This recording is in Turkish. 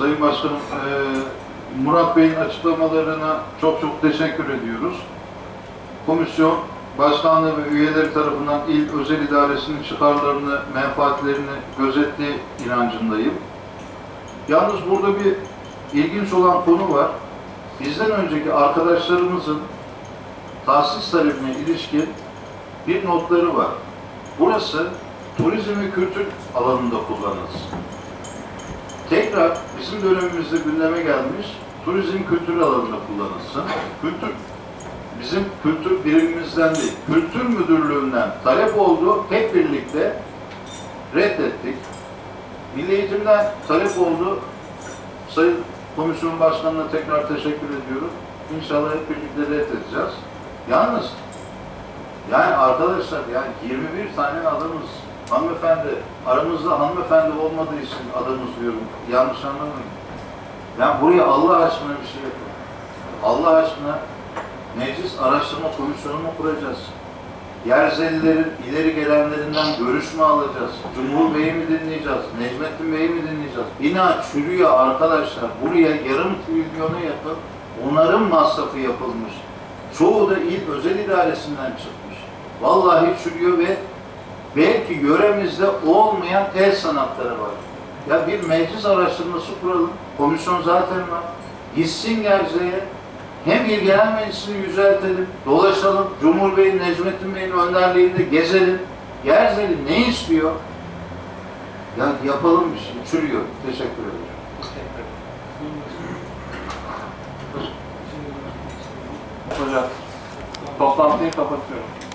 Sayın Başkanım, e, Murat Bey'in açıklamalarına çok çok teşekkür ediyoruz. Komisyon, başkanlığı ve üyeleri tarafından il özel idaresinin çıkarlarını, menfaatlerini gözettiği inancındayım. Yalnız burada bir ilginç olan konu var. Bizden önceki arkadaşlarımızın tahsis talebine ilişkin bir notları var. Burası turizm ve kültür alanında kullanılsın. Tekrar bizim dönemimizde gündeme gelmiş turizm kültür alanında kullanılsın. Kültür bizim kültür birimimizden değil, kültür müdürlüğünden talep oldu. Hep birlikte reddettik. Milli Eğitim'den talep oldu. Sayın Komisyon Başkanı'na tekrar teşekkür ediyorum. İnşallah hep birlikte reddedeceğiz. Yalnız yani arkadaşlar yani 21 tane adamız hanımefendi aramızda hanımefendi olmadığı için adımız diyorum. Yanlış anlamayın. Yani buraya Allah aşkına bir şey yapın. Allah aşkına meclis araştırma komisyonu mu kuracağız? Yerzelilerin ileri gelenlerinden görüş mü alacağız? Cumhur Bey'i mi dinleyeceğiz? Necmettin Bey'i mi dinleyeceğiz? Bina çürüyor arkadaşlar. Buraya yarım trilyona yakın onarım masrafı yapılmış. Çoğu da il özel idaresinden çıkmış. Vallahi çürüyor ve belki yöremizde olmayan el sanatları var. Ya bir meclis araştırması kuralım. Komisyon zaten var. Gitsin Gerze'ye. Hem ilgilenen meclisini yüceltelim, dolaşalım. Cumhur Bey'in, Necmettin Bey'in önderliğinde gezelim. Gerzeli ne istiyor? Ya yapalım bir şey. Çürüyor. Teşekkür ederim. Hocam, toplantıyı kapatıyorum.